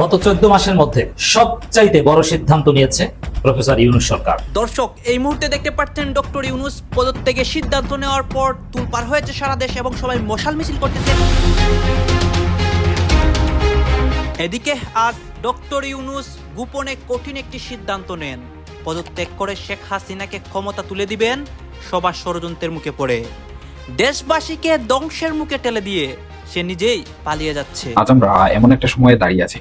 গত চোদ্দ মাসের মধ্যে সবচাইতে বড় সিদ্ধান্ত নিয়েছে প্রফেসর ইউনুস সরকার। দর্শক, এই মুহূর্তে দেখতে পাচ্ছেন ডক্টর ইউনুস পদত্যাগের সিদ্ধান্ত নেওয়ার পর তুলপার হয়েছে সারা দেশ এবং সবাই মশাল মিছিল করতেছে। এদিকে আজ ডক্টর ইউনুস গোপনে কঠিন একটি সিদ্ধান্ত নেন। পদত্যাগ করে শেখ হাসিনাকে ক্ষমতা তুলে দিবেন সবার ষড়যন্ত্রের মুখে পড়ে। দেশবাসীকে ধ্বংসের মুখে টেলে দিয়ে সে নিজেই পালিয়ে যাচ্ছে। আজ আমরা এমন একটা সময়ে দাঁড়িয়ে আছি,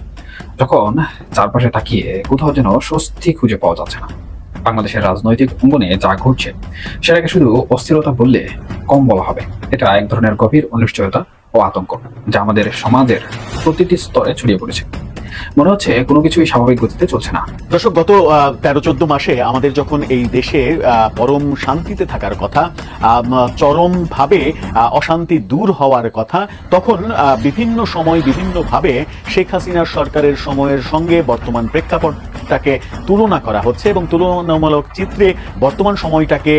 যখন চারপাশে তাকিয়ে কোথাও যেন স্বস্তি খুঁজে পাওয়া যাচ্ছে না। বাংলাদেশের রাজনৈতিক অঙ্গনে যা ঘটছে, সেটাকে শুধু অস্থিরতা বললে কম বলা হবে। এটা এক ধরনের গভীর অনিশ্চয়তা ও আতঙ্ক, যা আমাদের সমাজের প্রতিটি স্তরে ছড়িয়ে পড়েছে। মনে হচ্ছে কোনো কিছুই স্বাভাবিক গতিতে চলছে না। দর্শক, গত তেরো, চোদ্দ মাসে আমাদের যখন এই দেশে পরম শান্তিতে থাকার কথা চরম ভাবে অশান্তি দূর হওয়ার কথা, তখন বিভিন্ন সময় বিভিন্নভাবে শেখ হাসিনার সরকারের সময়ের সঙ্গে বর্তমান প্রেক্ষাপটটাকে তুলনা করা হচ্ছে এবং তুলনামূলক চিত্রে বর্তমান সময়টাকে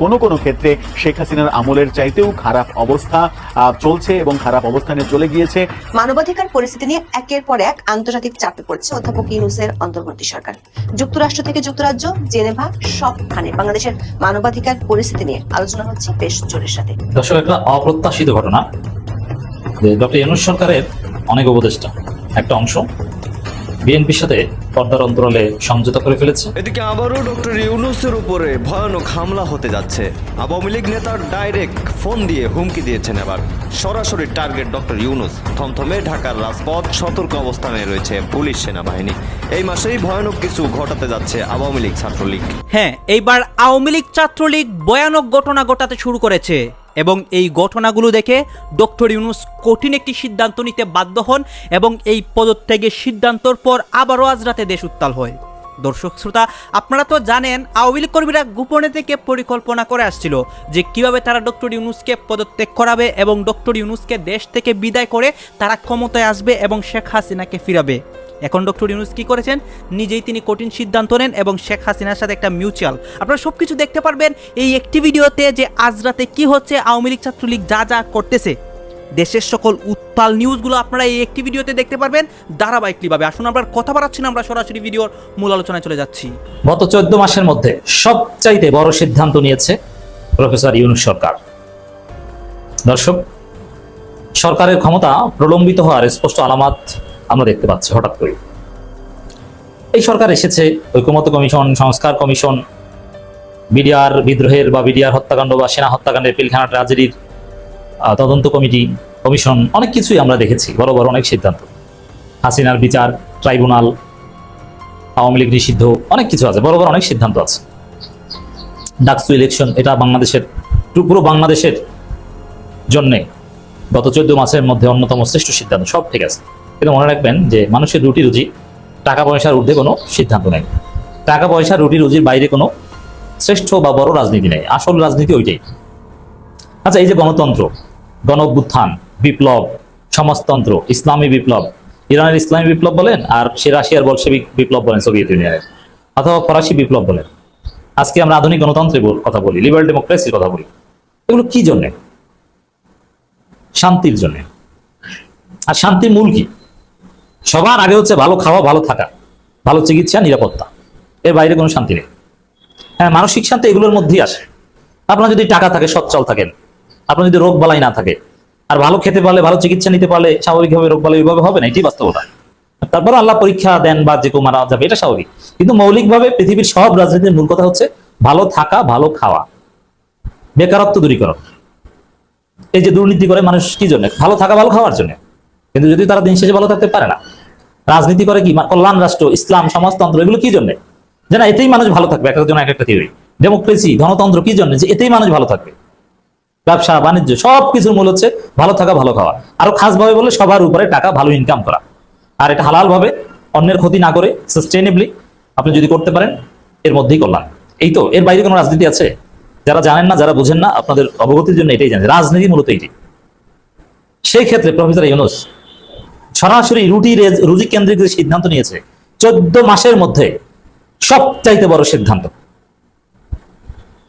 কোনো কোনো ক্ষেত্রে শেখ হাসিনার আমলের চাইতেও খারাপ অবস্থা চলছে এবং খারাপ অবস্থানে চলে গিয়েছে। মানবাধিকার পরিস্থিতি নিয়ে একের পর এক আন্তর্জাতিক চাপে পড়ছে অধ্যাপক ইউনুসের অন্তর্বর্তী সরকার। যুক্তরাষ্ট্র থেকে যুক্তরাজ্য জেনেভা সবখানে বাংলাদেশের মানবাধিকার পরিস্থিতি নিয়ে আলোচনা হচ্ছে বেশ জোরের সাথে। দর্শক একটা অপ্রত্যাশিত ঘটনা ডক্টর ইউনুস সরকারের অনেক উপদেষ্টা একটা অংশ। বিএনপির সাথে পর্দার অন্তরালে সমঝোতা করে ফেলেছে। এদিকে আবারও ডক্টর ইউনুসের উপরে ভয়ানক হামলা হতে যাচ্ছে। আওয়ামী লীগ নেতার ডাইরেক্ট ফোন দিয়ে হুমকি দিয়েছেন এবার। সরাসরি টার্গেট ডক্টর ইউনুস। থমথমে ঢাকার রাজপথ সতর্ক অবস্থানে রয়েছে পুলিশ সেনাবাহিনী। এই মাসেই ভয়ানক কিছু ঘটাতে যাচ্ছে আওয়ামী লীগ ছাত্রলীগ। হ্যাঁ এইবার আওয়ামী লীগ ছাত্রলীগ ভয়ানক ঘটনা ঘটাতে শুরু করেছে। এবং এই ঘটনাগুলো দেখে ডক্টর ইউনুস কঠিন একটি সিদ্ধান্ত নিতে বাধ্য হন এবং এই পদত্যাগের সিদ্ধান্তর পর আবারও আজ রাতে দেশ উত্তাল হয়। দর্শক শ্রোতা, আপনারা তো জানেন, আওয়ামী লীগ কর্মীরা গোপনে থেকে পরিকল্পনা করে আসছিল যে কীভাবে তারা ডক্টর ইউনুসকে পদত্যাগ করাবে এবং ডক্টর ইউনুসকে দেশ থেকে বিদায় করে তারা ক্ষমতায় আসবে এবং শেখ হাসিনাকে ফিরাবে। এখন ডক্টর ইউনুস কি করেছেন? নিজেই তিনি কঠিন সিদ্ধান্ত নেন এবং শেখ হাসিনার সাথে একটা মিউচুয়াল আপনারা সব কিছু দেখতে পারবেন এই একটি ভিডিওতে যে আজ রাতে কি হচ্ছে, আওয়ামী লীগ ছাত্রলীগ যা যা করতেছে। দেশের সকল উত্তাল নিউজগুলো আপনারা এই একটি ভিডিওতে দেখতে পারবেন। ধারাবাহিকভাবে আসুন, আমরা কথা বাড়াচ্ছি না, আমরা সরাসরি ভিডিওর মূল আলোচনায় চলে যাচ্ছি। গত চোদ্দ মাসের মধ্যে সবচাইতে বড় সিদ্ধান্ত নিয়েছে প্রফেসর ইউনুস সরকার। দর্শক, সরকারের ক্ষমতা প্রলম্বিত হওয়ার স্পষ্ট আলামত আমরা দেখতে পাচ্ছি হঠাৎ করে। এই সরকার এসেছে ঐকমত্য কমিশন, সংস্কার কমিশন, বিডিআর বিদ্রোহের বা বিডিআর হত্যাকাণ্ড বা সেনা হত্যাকাণ্ডের পিলখানা ট্রাজেডির তদন্ত কমিটি, কমিশন, অনেক কিছুই আমরা দেখেছি বড় বড় অনেক সিদ্ধান্ত। হাসিনার বিচার, ট্রাইব্যুনাল, আওয়ামী লীগ নিষিদ্ধ, অনেক কিছু আছে বড় বড় অনেক সিদ্ধান্ত আছে। ডাকসু ইলেকশন এটা বাংলাদেশের পুরো বাংলাদেশের জন্যে গত চোদ্দ মাসের মধ্যে অন্যতম শ্রেষ্ঠ সিদ্ধান্ত, সব ঠিক আছে। কিন্তু মনে রাখবেন যে মানুষের রুটি রুজি, টাকা পয়সার ঊর্ধ্বে কোনো সিদ্ধান্ত নেই। টাকা পয়সা, রুটি রুজির বাইরে কোনো শ্রেষ্ঠ বা বড় রাজনীতি নেই। আসল রাজনীতি ওইটাই। আচ্ছা এই যে গণতন্ত্র গণ বিপ্লব, সমাজতন্ত্র, ইসলামী বিপ্লব, ইরানের ইসলামী বিপ্লব বলেন আর সে রাশিয়ার বলসেবিক বিপ্লব বলেন সোভিয়েত ইউনিয়নের, অথবা ফরাসি বিপ্লব বলেন। আজকে আমরা আধুনিক গণতন্ত্রের কথা বলি, লিবারেল ডেমোক্রেসির কথা বলি। এগুলো কি জন্যে? শান্তির জন্যে। আর শান্তির মূল কি? সবার আগে হচ্ছে ভালো খাওয়া, ভালো থাকা, ভালো চিকিৎসা, নিরাপত্তা। এর বাইরে কোনো শান্তি নেই। হ্যাঁ মানসিক শান্তি এগুলোর মধ্যেই আসে। আপনার যদি টাকা থাকে, সচ্ছল থাকেন। আপনার যদি রোগ বালাই না থাকে, আর ভালো খেতে পারলে, ভালো চিকিৎসা নিতে পারলে, স্বাভাবিকভাবে রোগ বালাই ওইভাবে হবে না এটি বাস্তবতা। তারপর আল্লাহ পরীক্ষা দেন বা যে কেউ মারা যাবে, এটা স্বাভাবিক। কিন্তু মৌলিকভাবে পৃথিবীর সব রাজনীতির মূল কথা হচ্ছে ভালো থাকা, ভালো খাওয়া। বেকারত্ব দূরীকরণ। এই যে দুর্নীতি করে মানুষ কি জন্য? ভালো থাকা, ভালো খাওয়ার জন্য। কিন্তু যদি তারা দিন শেষে ভালো থাকতে পারে না রাজনীতি করে কি? কল্যাণ রাষ্ট্র, ইসলাম, সমাজতন্ত্র, এগুলো কি জন্য? যে না, এতেই মানুষ ভালো থাকবে, এক একজন এক একটা থিওরি ডেমোক্রেসি গণতন্ত্র কি জন্য? যে এতেই মানুষ ভালো থাকবে। ব্যবসা, বাণিজ্য সব কিছুর মূল হচ্ছে ভালো থাকা, ভালো খাওয়া। আরও খাস ভাবে বলে সবার উপরে টাকা, ভালো ইনকাম করা। আর এটা হালাল ভাবে অন্যের ক্ষতি না করে সাস্টেনেবলি আপনি যদি করতে পারেন, এর মধ্যেই কল্যাণ। এই তো, এর বাইরে কোনো রাজনীতি আছে? যারা জানেন না, যারা বুঝেন না, আপনাদের অবগতির জন্য এটাই জানেন। রাজনীতি মূলত এটি। সেই ক্ষেত্রে প্রফেসর ইউনুস সরাসরি রুটি রেজ- কেন্দ্রিক যে সিদ্ধান্ত নিয়েছে। চোদ্দ মাসের মধ্যে সবচাইতে বড় সিদ্ধান্ত।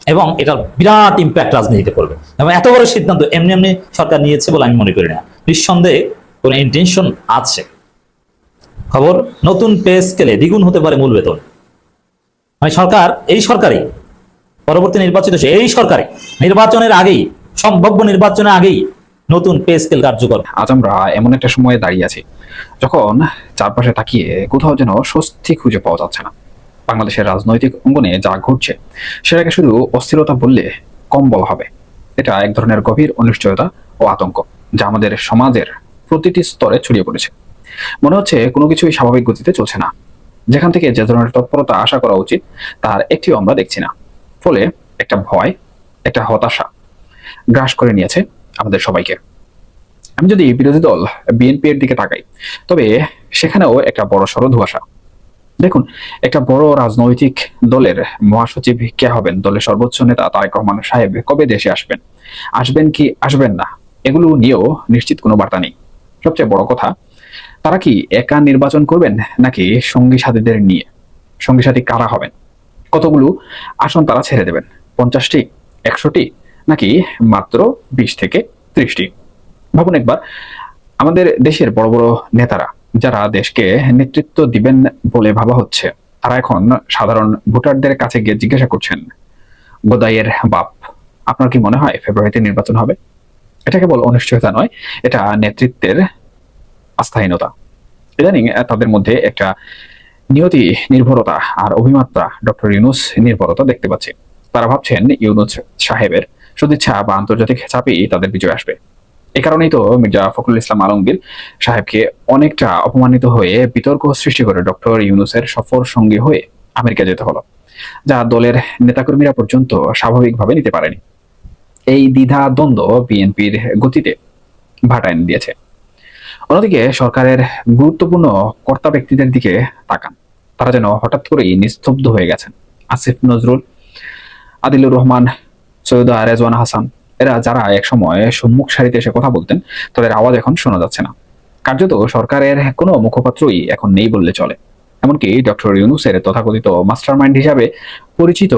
এবং এটার বিরাট ইম্প্যাক্ট রাজনীতিতে পড়বে। এবং এত বড় সিদ্ধান্ত এমনি এমনি সরকার নিয়েছে বলে আমি মনে করি না। নিঃসন্দেহে কোনো ইন্টেনশন আছে। খবর, নতুন পে স্কেলে দ্বিগুণ হতে পারে মূল বেতন। মানে সরকার, এই সরকারই, পরবর্তী নির্বাচিত এই সরকারে নির্বাচনের আগেই, সম্ভাব্য নির্বাচনের আগেই নতুন পে স্কেল কার্যকর। আজ আমরা এমন একটা সময়ে দাঁড়িয়ে আছি, যখন চারপাশে তাকিয়ে কোথাও যেন স্বস্তি খুঁজে পাওয়া যাচ্ছে না। বাংলাদেশের রাজনৈতিক অঙ্গনে যা ঘটছে, সেটাকে শুধু অস্থিরতা বললে কম বলা হবে। এটা এক ধরনের গভীর অনিশ্চয়তা ও আতঙ্ক, যা আমাদের সমাজের প্রতিটি স্তরে ছড়িয়ে পড়েছে। মনে হচ্ছে কোনো কিছুই স্বাভাবিক গতিতে চলছে না। যেখান থেকে যে ধরনের তৎপরতা আশা করা উচিত, তার একটিও আমরা দেখছি না। ফলে একটা ভয়, একটা হতাশা গ্রাস করে নিয়েছে আমাদের সবাইকে। আমি যদি বিরোধী দল বিএনপি এর দিকে তাকাই, তবে সেখানেও একটা বড় সড় ধোয়াশা। দেখুন, একটা বড় রাজনৈতিক দলের মহাসচিব কে হবেন? দলের সর্বোচ্চ নেতা তারেক রহমান সাহেব কবে দেশে আসবেন? আসবেন কি আসবেন না? এগুলো নিয়েও নিশ্চিত কোনো বার্তা নেই। সবচেয়ে বড় কথা, তারা কি একা নির্বাচন করবেন নাকি সঙ্গী সাথীদের নিয়ে? সঙ্গী সাথী কারা হবেন? কতগুলো আসন তারা ছেড়ে দেবেন? পঞ্চাশটি? একশোটি? নাকি মাত্র বিশ থেকে ত্রিশটি? ভাবুন একবার, আমাদের দেশের বড় বড় নেতারা যারা দেশকে নেতৃত্ব দিবেন বলে ভাবা হচ্ছে, তারা এখন সাধারণ ভোটারদের কাছে গিয়ে জিজ্ঞাসা করছেন, গোদাইয়ের বাপ, আপনার কি মনে হয় ফেব্রুয়ারিতে নির্বাচন হবে? এটা কেবল অনিশ্চয়তা নয়, এটা নেতৃত্বের আস্থাহীনতা। ইদানিং তাদের মধ্যে একটা নিয়তি নির্ভরতা আর অভিমাত্রা ডক্টর ইউনুস নির্ভরতা দেখতে পাচ্ছি। তারা ভাবছেন ইউনুস সাহেবের সদিচ্ছা বা আন্তর্জাতিক চাপেই তাদের বিজয় আসবে। এ কারণেই তো মির্জা ফখরুল ইসলাম আলমগীর সাহেবকে অনেকটা অপমানিত হয়ে বিতর্ক সৃষ্টি করে ডক্টর ইউনুসের সফর সঙ্গী হয়ে আমেরিকা যেতে হলো, যা দলের নেতাকর্মীরা পর্যন্ত স্বাভাবিকভাবে নিতে পারেনি। এই দ্বিধা দ্বন্দ্ব বিএনপির গতিতে ভাটা এনে দিয়েছে। অন্যদিকে সরকারের গুরুত্বপূর্ণ কর্তা ব্যক্তিদের দিকে তাকান। তারা যেন হঠাৎ করেই নিস্তব্ধ হয়ে গেছেন। আসিফ নজরুল, আদিলুর রহমান সৈয়দ রেজওয়ান হাসান। এরা যারা এক সময় সম্মুখ সারিতে এসে কথা বলতেন, তাদের আওয়াজ এখন শোনা যাচ্ছে না। কার্যত সরকারের কোনো মুখপাত্রই এখন নেই বললে চলে। এমনকি ডক্টর ইউনুসের তথাকথিত মাস্টারমাইন্ড হিসাবে পরিচিত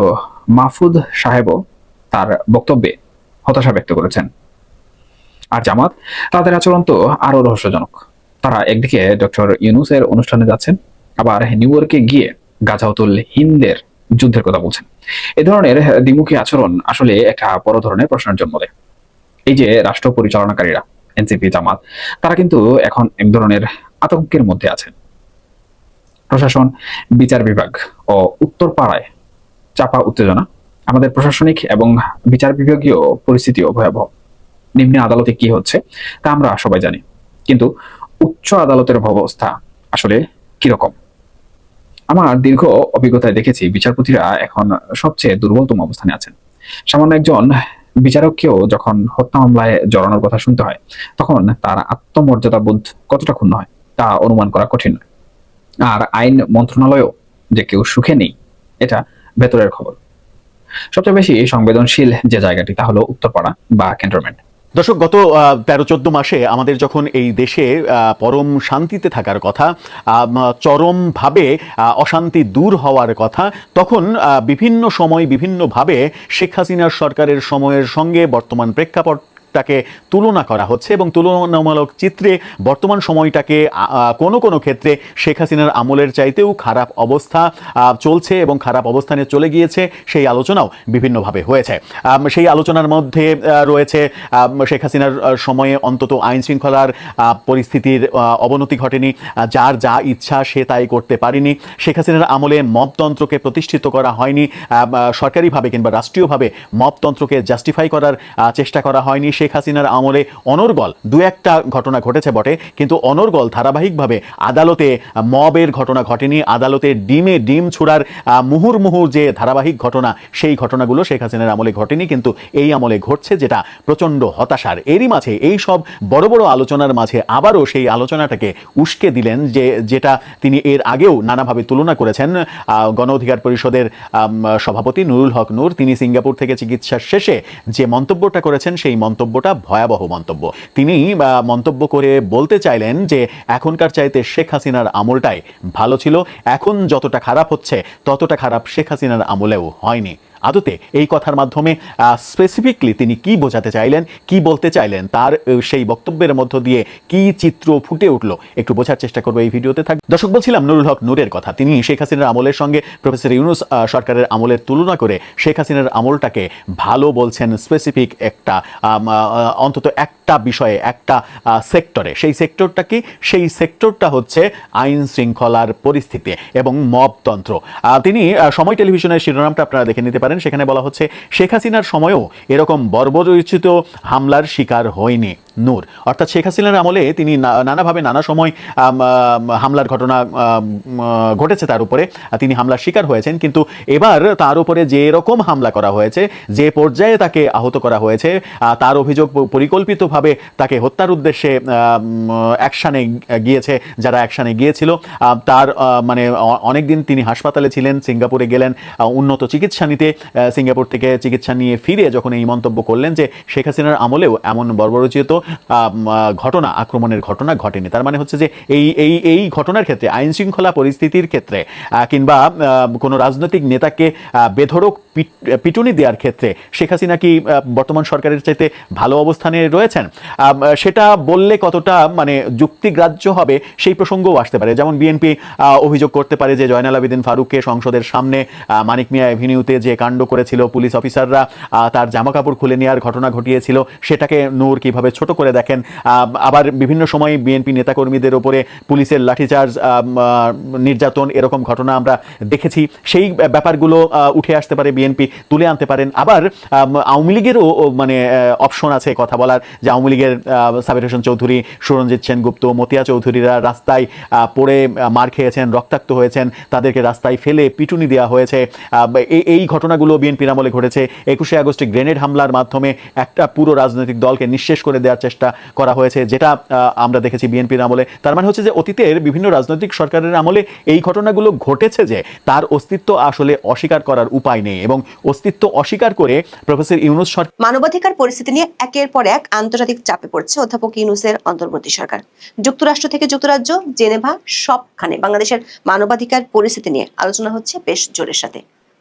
মাহফুদ সাহেবও তার বক্তব্যে হতাশা ব্যক্ত করেছেন। আর জামাত তাদের আচরণ তো আরও রহস্যজনক। তারা একদিকে ডক্টর ইউনুসের অনুষ্ঠানে যাচ্ছেন, আবার নিউ ইয়র্কে গিয়ে গাজাউতুল হিন্দের যুদ্ধের কথা বলছেন। এ ধরনের দ্বিমুখী আচরণ আসলে একটা বড় ধরনের প্রশ্নের জন্ম দেয়। এই যে রাষ্ট্র পরিচালনাকারীরা, এনসিপি, জামাত, তারা কিন্তু এখন এক ধরনের আতঙ্কের মধ্যে আছেন। প্রশাসন, বিচার বিভাগ ও উত্তর পাড়ায় চাপা উত্তেজনা, আমাদের প্রশাসনিক এবং বিচার বিভাগীয় পরিস্থিতিও ভয়াবহ। নিম্ন আদালতে কি হচ্ছে, তা আমরা সবাই জানি। কিন্তু উচ্চ আদালতের অবস্থা আসলে কীরকম? আমার দীর্ঘ অভিজ্ঞতায় দেখেছি বিচারপতিরা এখন সবচেয়ে দুর্বলতম অবস্থানে আছেন। সামান্য একজন বিচারককেও যখন হত্যা মামলায় জড়ানোর কথা শুনতে হয়, তখন তার আত্মমর্যাদা বোধ কতটা ক্ষুণ্ণ হয়, তা অনুমান করা কঠিন। আর আইন মন্ত্রণালয়ও যে কেউ সুখে নেই, এটা ভেতরের খবর। সবচেয়ে বেশি সংবেদনশীল যে জায়গাটি, তা হলো উত্তরপাড়া বা ক্যান্টনমেন্ট। দর্শক, গত তেরো, চোদ্দ মাসে আমাদের যখন এই দেশে পরম শান্তিতে থাকার কথা চরমভাবে অশান্তি দূর হওয়ার কথা, তখন বিভিন্ন সময় বিভিন্নভাবে শেখ হাসিনার সরকারের সময়ের সঙ্গে বর্তমান প্রেক্ষাপট তাকে তুলনা করা হচ্ছে এবং তুলনামূলক চিত্রে বর্তমান সময়টাকে কোনো কোনো ক্ষেত্রে শেখ হাসিনার আমলের চাইতেও খারাপ অবস্থা চলছে এবং খারাপ অবস্থানে চলে গিয়েছে, সেই আলোচনাও বিভিন্নভাবে হয়েছে। সেই আলোচনার মধ্যে রয়েছে শেখ হাসিনার সময়ে অন্তত আইন শৃঙ্খলার পরিস্থিতির অবনতি ঘটেনি যার যা ইচ্ছা সে তাই করতে পারেনি। শেখ হাসিনার আমলে মপতন্ত্রকে প্রতিষ্ঠিত করা হয়নি সরকারিভাবে কিংবা রাষ্ট্রীয়ভাবে মপতন্ত্রকে জাস্টিফাই করার চেষ্টা করা হয়নি। শেখ হাসিনার আমলে অনর্গল। দু একটা ঘটনা ঘটেছে বটে কিন্তু অনর্গল ধারাবাহিকভাবে আদালতে মবের ঘটনা ঘটেনি। আদালতে ডিমে ডিম ছুড়ার আ, মুহুর্মুহু যে ধারাবাহিক ঘটনা সেই ঘটনাগুলো শেখ হাসিনার আমলে ঘটেনি কিন্তু এই আমলে ঘটছে যেটা প্রচণ্ড হতাশার। এরই মাঝে এই সব বড় বড় আলোচনার মাঝে আবারও সেই আলোচনাটাকে উস্কে দিলেন যে যেটা তিনি এর আগেও নানাভাবে তুলনা করেছেন। গণ অধিকার পরিষদের সভাপতি নুরুল হক নূর। তিনি সিঙ্গাপুর থেকে চিকিৎসা শেষে যে মন্তব্যটা করেছেন সেই মন্তব্যটা ভয়াবহ মন্তব্য। তিনি মন্তব্য করে বলতে চাইলেন যে, এখনকার চাইতে শেখ হাসিনার আমলটাই ভালো ছিল। এখন যতটা খারাপ হচ্ছে, ততটা খারাপ শেখ হাসিনার আমলেও হয়নি। আদতে এই কথার মাধ্যমে স্পেসিফিকলি তিনি কি বোঝাতে চাইলেন, কি বলতে চাইলেন, তার সেই বক্তব্যের মধ্য দিয়ে কি চিত্র ফুটে উঠল, একটু বোঝার চেষ্টা করব এই ভিডিওতে থাক। দর্শক, বলছিলাম নুরুল হক নূরের কথা। তিনি শেখ হাসিনার আমলের সঙ্গে প্রফেসর ইউনুস সরকারের আমলের তুলনা করে শেখ হাসিনার আমলটাকে ভালো বলছেন স্পেসিফিক একটা অন্তত অন্তত একটা বিষয়ে, একটা সেক্টরে। সেই সেক্টরটা কি? সেই সেক্টরটা হচ্ছে আইন শৃঙ্খলার পরিস্থিতি এবং মবতন্ত্র তিনি সময় টেলিভিশনের শিরোনামটা আপনারা দেখে নিতে পারেন। সেখানে বলা হচ্ছে, শেখ হাসিনার সময়ও এরকম বর্বরচিত হামলার শিকার হয়নি। নূর। অর্থাৎ শেখ হাসিনার আমলে তিনি নানাভাবে নানা সময় হামলার ঘটনা ঘটেছে তার উপরে। তিনি হামলার শিকার হয়েছেন, কিন্তু এবার তার উপরে যে এরকম হামলা করা হয়েছে, যে পর্যায়ে তাকে আহত করা হয়েছে তার অভিযোগ পরিকল্পিতভাবে তাকে হত্যার উদ্দেশ্যে অ্যাকশানে গিয়েছে, যারা অ্যাকশানে গিয়েছিল। তার মানে অনেক দিন তিনি হাসপাতালে ছিলেন, সিঙ্গাপুরে গেলেন উন্নত চিকিৎসা নিতে সিঙ্গাপুর থেকে চিকিৎসা নিয়ে ফিরে যখন এই মন্তব্য করলেন যে শেখ হাসিনার আমলেও এমন বর্বরচিত ঘটনা, আক্রমণের ঘটনা ঘটেনি। তার মানে হচ্ছে যে এই এই এই ঘটনার ক্ষেত্রে আইন শৃঙ্খলা পরিস্থিতির ক্ষেত্রে কিংবা কোনো রাজনৈতিক নেতাকে পিট- পিটুনি দেওয়ার ক্ষেত্রে, শেখ হাসিনা কি বর্তমান সরকারের চাইতে ভালো অবস্থানে রয়েছেন? সেটা বললে কতটা মানে যুক্তিগ্রাহ্য হবে, সেই প্রসঙ্গও আসতে পারে। যেমন বিএনপি অভিযোগ করতে পারে যে জয়নাল আবেদিন ফারুককে সংসদের সামনে মানিক মিয়া এভিনিউতে যে কাণ্ড করেছিল, পুলিশ অফিসাররা তার জামা কাপড় খুলে নেওয়ার ঘটনা ঘটিয়েছিল, সেটাকে নূর কীভাবে ছোট করে দেখেন। আবার বিভিন্ন সময় বিএনপি নেতাকর্মীদের ওপরে পুলিশের লাঠিচার্জ নির্যাতন এরকম ঘটনা আমরা দেখেছি। সেই ব্যাপারগুলো উঠে আসতে পারে বিএনপি তুলে আনতে পারেন। আবার আওয়ামী লীগেরও মানে অপশন আছে কথা বলার, যে আওয়ামী লীগের সাবির হোসেন চৌধুরী সুরঞ্জিত সেনগুপ্ত, মতিয়া চৌধুরীরা রাস্তায় পড়ে মার খেয়েছেন, রক্তাক্ত হয়েছেন, তাদেরকে রাস্তায় ফেলে পিটুনি দেওয়া হয়েছে। এই ঘটনাগুলো বিএনপির আমলে ঘটেছে। একুশে আগস্টে গ্রেনেড হামলার মাধ্যমে একটা পুরো রাজনৈতিক দলকে নিঃশেষ করে দেওয়ার চেষ্টা করা হয়েছে, যেটা আমরা দেখেছি বিএনপির আমলে। তার মানে হচ্ছে যে অতীতের বিভিন্ন রাজনৈতিক সরকারের আমলে এই ঘটনাগুলো ঘটেছে যে তার অস্তিত্ব আসলে অস্বীকার করার উপায় নেই এবং অস্তিত্ব অস্বীকার করে প্রফেসর ইউনুস সরকার মানবাধিকার পরিস্থিতি নিয়ে একের পর এক আন্তর্জাতিক চাপে পড়ছে অধ্যাপক ইউনুসের অন্তর্বর্তী সরকার। যুক্তরাষ্ট্র থেকে যুক্তরাজ্য, জেনেভা, সবখানে বাংলাদেশের মানবাধিকার পরিস্থিতি নিয়ে আলোচনা হচ্ছে বেশ জোরের সাথে।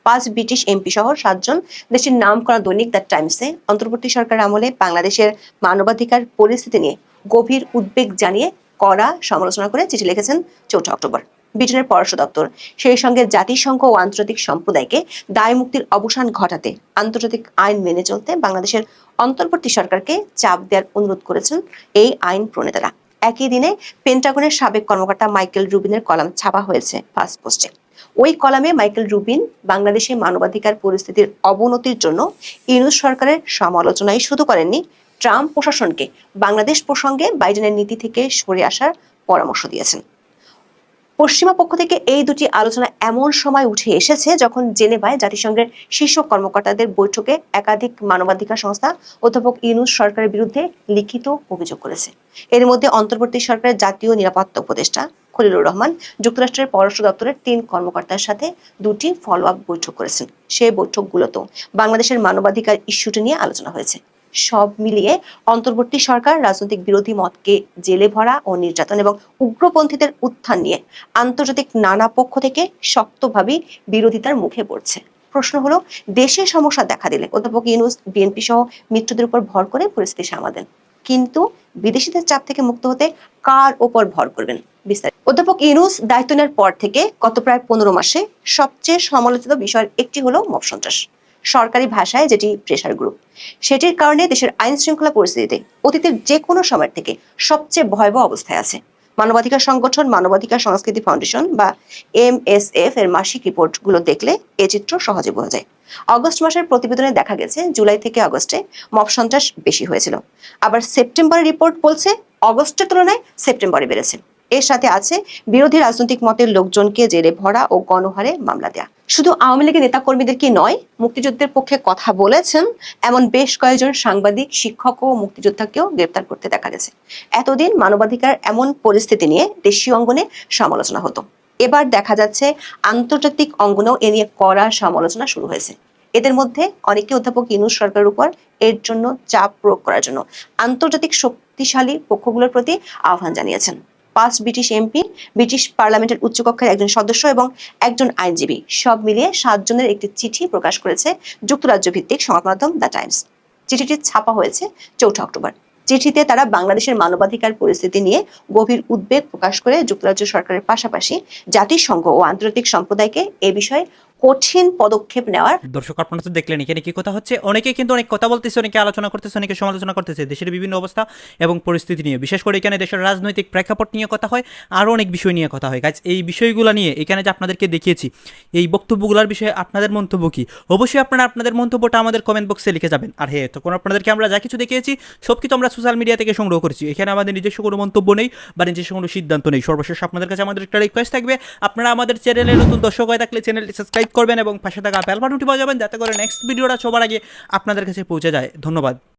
পাঁচ ব্রিটিশ এমপি সহ সাতজন দেশের নাম করা দৈনিক দ্য টাইমসে অন্তর্বর্তী সরকার আমলে বাংলাদেশের মানবাধিকার পরিস্থিতি নিয়ে গভীর উদ্বেগ জানিয়ে কড়া সমালোচনা করে চিঠি লিখেছেন চৌঠা অক্টোবর। ব্রিটেনের পররাষ্ট্র দপ্তর। সেই সঙ্গে জাতিসংঘ ও আন্তর্জাতিক সম্প্রদায়কে দায় মুক্তির অবসান ঘটাতে আন্তর্জাতিক আইন মেনে চলতে বাংলাদেশের অন্তর্বর্তী সরকারকে চাপ দেওয়ার অনুরোধ করেছেন এই আইন প্রণেতারা। একই দিনে পেন্টাগনের সাবেক কর্মকর্তা মাইকেল রুবিনের কলাম ছাপা হয়েছে ফার্স্ট পোস্টে। ওই কলামে মাইকেল রুবিন বাংলাদেশে মানবাধিকার পরিস্থিতির অবনতির জন্য ইউনুস সরকারের সমালোচনাই শুধু করেননি। ট্রাম্প প্রশাসনকে বাংলাদেশ প্রসঙ্গে বাইডেনের নীতি থেকে সরে আসার পরামর্শ দিয়েছেন। পশ্চিমা পক্ষ থেকে এই দুটি আলোচনা এমন সময় উঠে এসেছে যখন জেনেভায় জাতিসংঘের শীর্ষ কর্মকর্তাদের বৈঠকে একাধিক মানবাধিকার সংস্থা অধ্যাপক ইউনুস সরকারের বিরুদ্ধে লিখিত অভিযোগ করেছে। এর মধ্যে অন্তর্বর্তী সরকারের জাতীয় নিরাপত্তা উপদেষ্টা খলিলুর রহমান যুক্তরাষ্ট্রের পররাষ্ট্র দপ্তরের তিন কর্মকর্তার সাথে দুটি ফলো আপ বৈঠক করেছেন। সেই বৈঠকগুলোতেও বাংলাদেশের মানবাধিকার ইস্যুটি নিয়ে আলোচনা হয়েছে। সব মিলিয়ে অন্তর্বর্তী সরকার রাজনৈতিক বিরোধী মতকে জেলে ভরা ও নির্যাতন এবং উগ্রপন্থীদের উত্থান নিয়ে আন্তর্জাতিক নানা পক্ষ থেকে শক্তভাবে বিরোধিতার মুখে পড়ছে। প্রশ্ন হলো, দেশে সমস্যা দেখা দিলে অধ্যাপক ইউনুস, বিএনপি সহ মিত্রদের উপর ভর করে পরিস্থিতি সামাদেন কিন্তু বিদেশিদের চাপ থেকে মুক্ত হতে কার ওপর ভর করবেন? বিস্তারিত অধ্যাপক ইউনুস দায়িত্ব নেওয়ার পর থেকে গত প্রায় পনেরো মাসে সবচেয়ে সমালোচিত বিষয়ের একটি হলো মব সন্ত্রাস, সরকারি ভাষায় যেটি প্রেশার গ্রুপ সেটির কারণে দেশের আইন শৃঙ্খলা পরিস্থিতিতে অতীতের যে কোনো সময় থেকে সবচেয়ে ভয়াবহ অবস্থায় আছে। মানবাধিকার সংগঠন, মানবাধিকার সংস্কৃতি ফাউন্ডেশন বা এমএসএফ এর মাসিক রিপোর্টগুলো দেখলে এ চিত্র সহজে বোঝা যায়। অগস্ট মাসের প্রতিবেদনে দেখা গেছে, জুলাই থেকে আগস্টে মব সন্ত্রাস বেশি হয়েছিল। আবার সেপ্টেম্বরের রিপোর্ট বলছে, অগস্টের তুলনায় সেপ্টেম্বরে বেড়েছে। এর সাথে আছে বিরোধী রাজনৈতিক মতের লোকজনকে জেলে ভরা ও গণহারে মামলা দেয়া। শুধু আওয়ামী লীগের নেতাকর্মীদের কি নয়, মুক্তিযুদ্ধের পক্ষে কথা বলেছেন এমন বেশ কয়েকজন সাংবাদিক, শিক্ষক ও মুক্তিযোদ্ধাকেও গ্রেপ্তার করতে দেখা গেছে। এতদিন মানবাধিকার এমন পরিস্থিতি নিয়ে দেশীয় অঙ্গনে সমালোচনা হতো। এবার দেখা যাচ্ছে আন্তর্জাতিক অঙ্গনেও এ নিয়ে কড়া সমালোচনা শুরু হয়েছে। এদের মধ্যে অনেকে অধ্যাপক ইনুস সরকারের উপর এর জন্য চাপ প্রয়োগ করার জন্য আন্তর্জাতিক শক্তিশালী পক্ষগুলোর প্রতি আহ্বান জানিয়েছেন। পাঁচ ব্রিটিশ এমপি, ব্রিটিশ পার্লামেন্টের উচ্চকক্ষের একজন সদস্য এবং একজন আইনজীবী। সব মিলিয়ে সাতজনের একটি চিঠি প্রকাশ করেছে যুক্তরাজ্য ভিত্তিক সংবাদ মাধ্যম দ্য টাইমস। চিঠিটি ছাপা হয়েছে চৌঠা অক্টোবর। চিঠিতে তারা বাংলাদেশের মানবাধিকার পরিস্থিতি নিয়ে গভীর উদ্বেগ প্রকাশ করে যুক্তরাজ্য সরকারের পাশাপাশি জাতিসংঘ ও আন্তর্জাতিক সম্প্রদায়কে এ বিষয়ে কঠিন পদক্ষেপ নেওয়ার দর্শক, আপনারা তো দেখলেন, এখানে কি কথা হচ্ছে? অনেকে কিন্তু অনেক কথা বলতেছে, অনেকে আলোচনা করতেছে, অনেকে সমালোচনা করতেছে। দেশের বিভিন্ন অবস্থা এবং পরিস্থিতি নিয়ে। বিশেষ করে এখানে দেশের রাজনৈতিক প্রেক্ষাপট নিয়ে কথা হয়, আরও অনেক বিষয় নিয়ে কথা হয়। গাছ এই বিষয়গুলো নিয়ে এখানে যে আপনাদেরকে দেখিয়েছি, এই বক্তব্যগুলোর বিষয়ে আপনাদের মন্তব্য কি? অবশ্যই আপনারা আপনাদের মন্তব্যটা আমাদের কমেন্ট বক্সে লিখে যাবেন। আর হ্যাঁ তখন আপনাদেরকে আমরা যা কিছু দেখিয়েছি সব কিছু আমরা সোশ্যাল মিডিয়া থেকে সংগ্রহ করেছি। এখানে আমাদের নিজস্ব কোনো মন্তব্য নেই বা নিজস্ব কোনো সিদ্ধান্ত নেই। সর্বশেষ আপনাদের কাছে আমাদের একটা রিকোয়েস্ট থাকবে। আপনারা আমাদের চ্যানেলে নতুন দর্শক হয়ে থাকলে চ্যানেলটি সাবস্ক্রাইব করবেন এবং পাশে থাকা বেল বাটনটি বাজাবেন, যাতে করে নেক্সট ভিডিওটা সবার আগে আপনাদের কাছে পৌঁছে যায়। ধন্যবাদ।